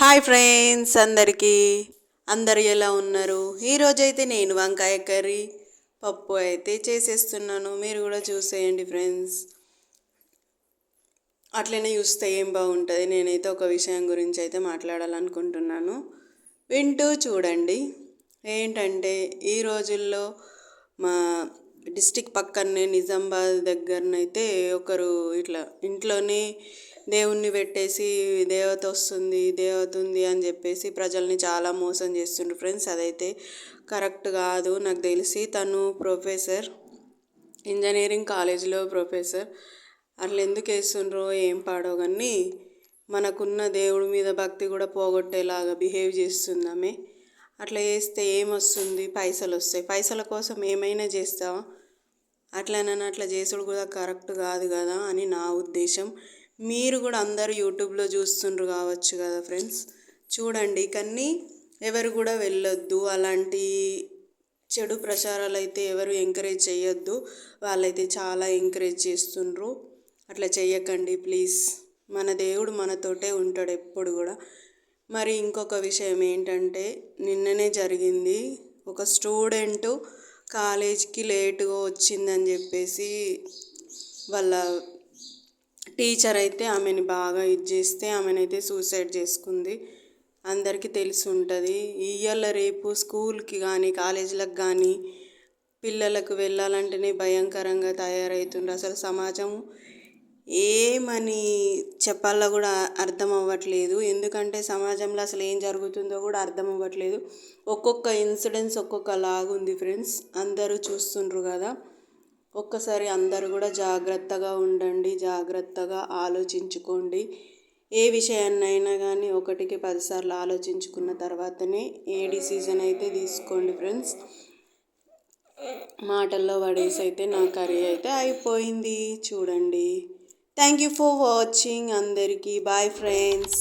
Hi friends అందరికీ. అందరు ఎలా ఉన్నారు? ఈరోజైతే నేను వంకాయ కర్రీ పప్పు అయితే చేసేస్తున్నాను. మీరు కూడా చూసేయండి ఫ్రెండ్స్. అట్లనే చూస్తే ఏం బాగుంటుంది? నేనైతే ఒక విషయం గురించి అయితే మాట్లాడాలనుకుంటున్నాను. వింటూ చూడండి. ఏంటంటే ఈ రోజుల్లో మా డిస్టిక్ పక్కనే నిజామాబాద్ దగ్గరనైతే ఒకరు ఇట్లా ఇంట్లోనే దేవుణ్ణి పెట్టేసి దేవత వస్తుంది దేవత ఉంది అని చెప్పేసి ప్రజల్ని చాలా మోసం చేస్తుండ్రు ఫ్రెండ్స్. అదైతే కరెక్ట్ కాదు నాకు తెలిసి. తను ప్రొఫెసర్ ఇంజనీరింగ్ కాలేజీలో ప్రొఫెసర్. అట్లా ఎందుకు వేస్తుండ్రో ఏం పాడో కానీ మనకున్న దేవుడి మీద భక్తి కూడా పోగొట్టేలాగా బిహేవ్ చేస్తుందామే. అట్లా చేస్తే ఏమొస్తుంది పైసలు వస్తాయి. పైసల కోసం ఏమైనా చేస్తావా? అట్లనని అట్లా చేసుడు కూడా కరెక్ట్ కాదు కదా అని నా ఉద్దేశం. మీరు కూడా అందరూ యూట్యూబ్లో చూస్తుండ్రు కావచ్చు కదా ఫ్రెండ్స్. చూడండి కానీ ఎవరు కూడా వెళ్ళొద్దు. అలాంటి చెడు ప్రచారాలు అయితే ఎవరు ఎంకరేజ్ చేయొద్దు. వాళ్ళైతే చాలా ఎంకరేజ్ చేస్తుండ్రు. అట్లా చెయ్యకండి ప్లీజ్ మన దేవుడు మనతోటే ఉంటాడు ఎప్పుడు కూడా. మరి ఇంకొక విషయం ఏంటంటే నిన్ననే జరిగింది. ఒక స్టూడెంటు కాలేజ్కి లేటుగా వచ్చిందని చెప్పేసి వాళ్ళ టీచర్ అయితే ఆమెని బాగా ఇది చేస్తే ఆమెనైతే సూసైడ్ చేసుకుంది. అందరికీ తెలిసి ఉంటుంది. ఇయ్యాల రేపు స్కూల్కి కానీ కాలేజీలకు కానీ పిల్లలకు వెళ్ళాలంటేనే భయంకరంగా తయారవుతుండ్రు అసలు సమాజం ఏమని చెప్పాలో కూడా అర్థం అవ్వట్లేదు. ఎందుకంటే సమాజంలో అసలు ఏం జరుగుతుందో కూడా అర్థం అవ్వట్లేదు. ఒక్కొక్క ఇన్సిడెంట్స్ ఒక్కొక్క లాగుంది ఫ్రెండ్స్. అందరూ చూస్తుండ్రు కదా. ఒక్కసారి అందరూ కూడా జాగ్రత్తగా ఉండండి జాగ్రత్తగా ఆలోచించుకోండి. ఏ విషయాన్నైనా కానీ ఒకటికి పదిసార్లు ఆలోచించుకున్న తర్వాతనే ఏ డిసిజన్ అయితే తీసుకోండి ఫ్రెండ్స్. మాటల్లో పడేసి అయితే నా కర్రీ అయితే అయిపోయింది. చూడండి. థ్యాంక్ యూ ఫర్ వాచింగ్ అందరికీ బాయ్ ఫ్రెండ్స్